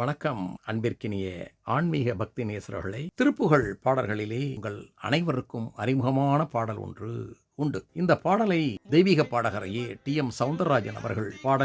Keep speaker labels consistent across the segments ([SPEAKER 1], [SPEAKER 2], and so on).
[SPEAKER 1] வணக்கம் அன்பிற்கினிய ஆன்மீக பக்தி நேசர்களே. திருப்புகழ் பாடல்களிலே உங்கள் அனைவருக்கும் அறிமுகமான பாடல் ஒன்று உண்டு. இந்த பாடலை தெய்வீக பாடகரையே டி. எம். சவுந்தரராஜன் அவர்கள் பாட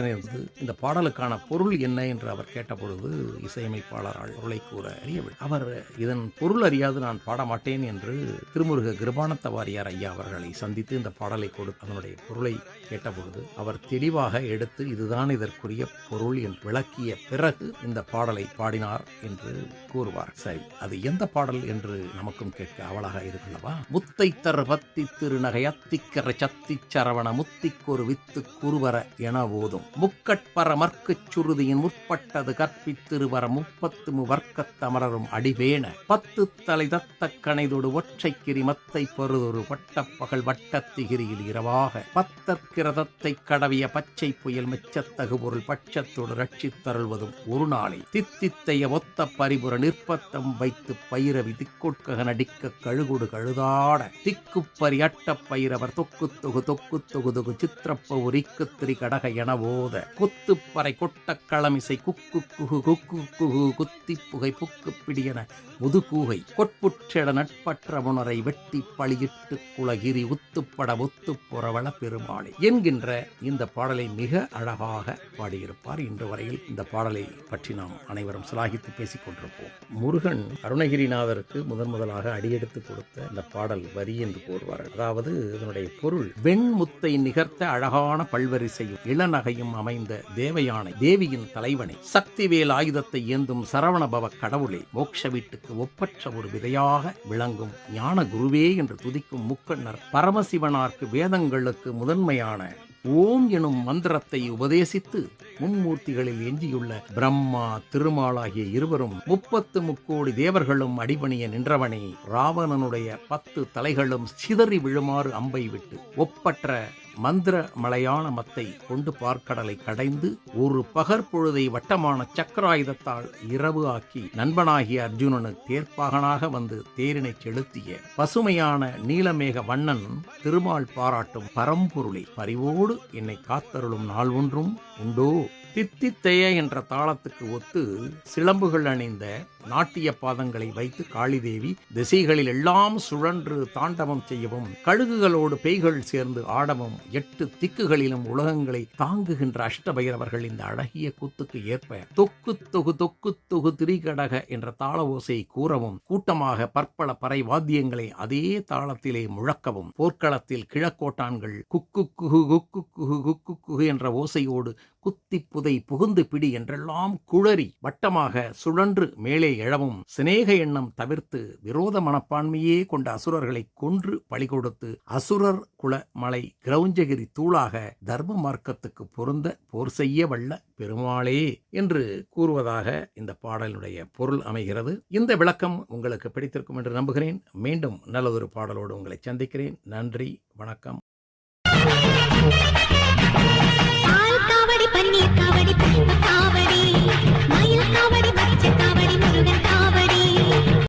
[SPEAKER 1] இந்த பாடலுக்கான பொருள் என்ன என்று அவர் கேட்டபொழுது இசையமைப்பாளரால் பொருளை கூற அறியவில்லை. அவர் இதன் பொருள் அறியாது நான் பாட மாட்டேன் என்று திருமுருக கிருபானத்த வாரியார் ஐயா அவர்களை சந்தித்து இந்த பாடலை கொடுத்து அதனுடைய பொருளை கேட்டபொழுது அவர் தெளிவாக எடுத்து இதுதான் இதற்குரிய பொருள் என்று விளக்கிய பிறகு இந்த பாடலை பாடினார் என்று கூறுவார். சரி அது எந்த பாடல் என்று நமக்கும் கேட்க அவளாக இருக்குல்லவா? முத்தை தர்பத்தி திருநகையத் திருநகை சத்தி சரவண முத்திக்கொரு வித்து குருவர என ஓதும். முக்கட்பர மர்க்குச் சுருதியின் முற்பட்டது கற்பித்திருவர முப்பத்து வர்க்கத்தமரரும் அடிவேண பத்து தலை தத்த கணைதொடு ஒற்றைக்கிரி மத்தை பருதொரு பட்டப்பகல் வட்டத்திகிரியில் இரவாக. பத்தற்கிரதத்தை கடவிய பச்சை புயல் மெச்சத்தகு பொருள் பட்சத்தோடு ரட்சித்தருள்வதும் ஒரு நாளை. தித்தித்தைய ஒத்த பரிபுர நிற்பத்தம் வைத்து பயிரவி திக்கொட்கக நடிக்க கழுகுடு கழுதாட. திக்குப்பரி அட்டப் பயிரவர் தொக்கு தொகு தொக்கு தொகு தொகு சித்திரப்ப உரிக்கு திரி கடக என ஓத குத்துப்பறை கொட்ட களமிசை குக்கு குகு குக்கு குகு குத்தி புகை புக்கு பிடியன முதுகூகை கொட்புற்றட நட்பற்ற முனரை வெட்டி பழியிட்டு குலகிரி உத்துப்பட ஒத்துப்புறவள பெருமாளை என்கின்ற இந்த பாடலை மிக அழகாக பாடியிருப்பார். இன்று வரையில் இந்த பாடலை பற்றி நாம் அனைவரும் சிலாகித்து பேசிக் கொண்டிருப்போம். முருகன் அருணகிரிநாதருக்கு முதன் முதலாக அடியெடுத்து கொடுத்த இந்த பாடல் வரி என்று கூறுவார் அதாவது அதனுடைய பொருள் வெண்முத்தை நிகர்த்த அழகான பல்வரிசையும் இளநகையும் அமைந்த தேவயானை தேவியின் தலைவனை. சக்திவேல் ஆயுதத்தை ஏந்தும் சரவணபவ கடவுளே மோட்ச வீட்டுக்கு ஒப்பற்ற ஒரு விதையாக விளங்கும் ஞான குருவே என்று துதிக்கும் முக்கண்ணர் பரமசிவனார்க்கு வேதங்களுக்கு முதன்மையான ஓம் எனும் மந்திரத்தை உபதேசித்து மும்மூர்த்திகளில் எஞ்சியுள்ள பிரம்மா திருமாலாகிய இருவரும் முப்பத்து முக்கோடி தேவர்களும் அடிபணிய நின்றவனே ராவணனுடைய பத்து தலைகளும் சிதறி விழுமாறு அம்பை விட்டு ஒப்பற்ற மந்திர மலையான மத்தை கொண்டு பார்க்கடலை கடைந்து ஒரு பகற்பொழுதை வட்டமான சக்கராயுதத்தால் இரவு ஆக்கி நண்பனாகிய அர்ஜுனனு தேர்ப்பாகனாக வந்து தேரினை செலுத்திய பசுமையான நீலமேக வண்ணன் திருமால் பாராட்டும் பரம்பொருளை. பரிவோடு என்னை காத்தருளும் நாள் ஒன்றும் உண்டோ? தித்தித்தைய என்ற தாளத்துக்கு ஒத்து சிலம்புகள் அணிந்த நாட்டிய பாதங்களை வைத்து காளிதேவி திசைகளில் எல்லாம் சுழன்று தாண்டவம் செய்யவும் கழுகுகளோடு பேய்கள் சேர்ந்து ஆடவும் எட்டு திக்குகளிலும் உலகங்களை தாங்குகின்ற அஷ்டபைரவர்கள் இந்த அழகிய கூத்துக்கு ஏற்ப தொக்கு தொகு தொக்கு தொகு திரிகடக என்ற தாள ஓசை கூறவும் கூட்டமாக பற்பல பறை வாத்தியங்களை அதே தாளத்திலே முழக்கவும் போர்க்களத்தில் கிழக்கோட்டான்கள் குக்கு குகு குக்கு குகு குக்கு குகு என்ற ஓசையோடு குத்தி புதை புகுந்து பிடி என்றெல்லாம் குழறி வட்டமாக சுழன்று மேலே எழவும் சிநேக எண்ணம் தவிர்த்து விரோத மனப்பான்மையே கொண்ட அசுரர்களை கொன்று பழி கொடுத்து அசுரர் குல மலை கிரௌஞ்சகிரி தூளாக தர்ம மார்க்கத்துக்கு பொருந்த போர் செய்ய வல்ல பெருமாளே என்று கூறுவதாக இந்த பாடலுடைய பொருள் அமைகிறது. இந்த விளக்கம் உங்களுக்கு பிடித்திருக்கும் என்று நம்புகிறேன். மீண்டும் நல்லதொரு பாடலோடு உங்களை சந்திக்கிறேன். நன்றி. வணக்கம்.